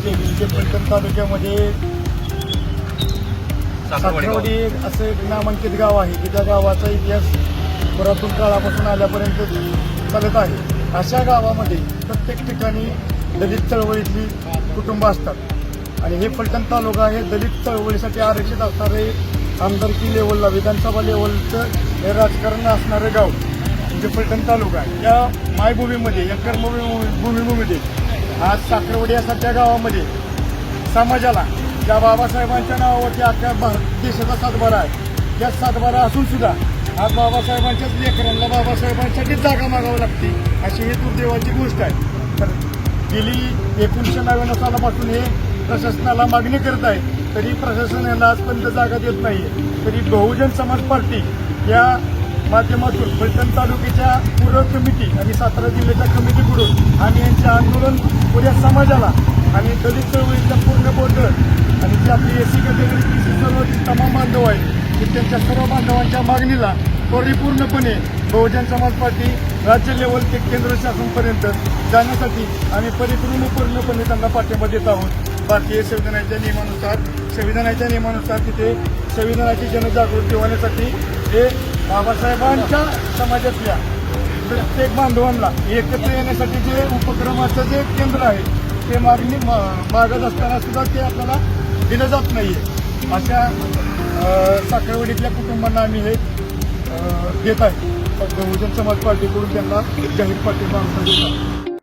केली जे फलटण तालुक्यामध्ये साखरवाडी असं एक नामांकित गाव आहे की त्या गावाचा इतिहास पुरातन काळापासून आल्यापर्यंत चालत आहे. अशा गावामध्ये प्रत्येक ठिकाणी दलित चळवळीतली कुटुंब असतात. आणि हे फलटण तालुका हे दलित चळवळीसाठी आरक्षित असणारे आमदारकी लेवलला विधानसभा लेवलचं हे राजकारण असणारं गाव म्हणजे फलटण तालुका. आहे या मायभूमीमध्ये या कर्मभूमी भूमीमध्ये आज साखरवाडी यासारख्या गावामध्ये समाजाला ज्या बाबासाहेबांच्या नावावरती अख्ख्या भारत देशाचा सातबारा आहे त्या सातबारा असून सुद्धा आज बाबासाहेबांच्याच लेकरांना बाबासाहेबांसाठीच जागा मागावी लागते अशी ही दुर्दैवाची गोष्ट आहे. तर गेली एकोणीसशे नव्याण्णव सालापासून हे प्रशासनाला मागणी करत आहे तरी प्रशासन यांना आजपर्यंत जागा देत नाही तरी बहुजन समाज पार्टी या माध्यमातून फलटण तालुक्याच्या पूर्व कमिटी आणि सातारा जिल्ह्याच्या कमिटीकडून आम्ही यांचे आंदोलन पुऱ्या समाजाला आणि दलित चळवळीच्या पूर्ण बोर्डर आणि जी आपली S C category P C सर्व तमाम बांधव आहेत की त्यांच्या सर्व बांधवांच्या मागणीला परिपूर्णपणे बहुजन समाज पार्टी राज्य लेवल ते केंद्र शासनपर्यंत जाण्यासाठी आम्ही परिपूर्ण पूर्णपणे त्यांना पाठिंबा देत आहोत. भारतीय संविधानाच्या नियमानुसार संविधानाच्या नियमानुसार तिथे संविधानाची जनजागृती होण्यासाठी हे बाबासाहेबांच्या समाजातल्या प्रत्येक बांधवांना एकत्र येण्यासाठी जे उपक्रमाचं जे केंद्र आहे ते मागणी मागत असताना सुद्धा ते आपल्याला दिलं जात नाहीये. अशा अ, साखरवाडीतल्या कुटुंबांना आम्ही हे घेत देत आहे. बहुजन समाज पार्टीकडून त्यांना जाहीर पाठिंबा आमचा देत आहे.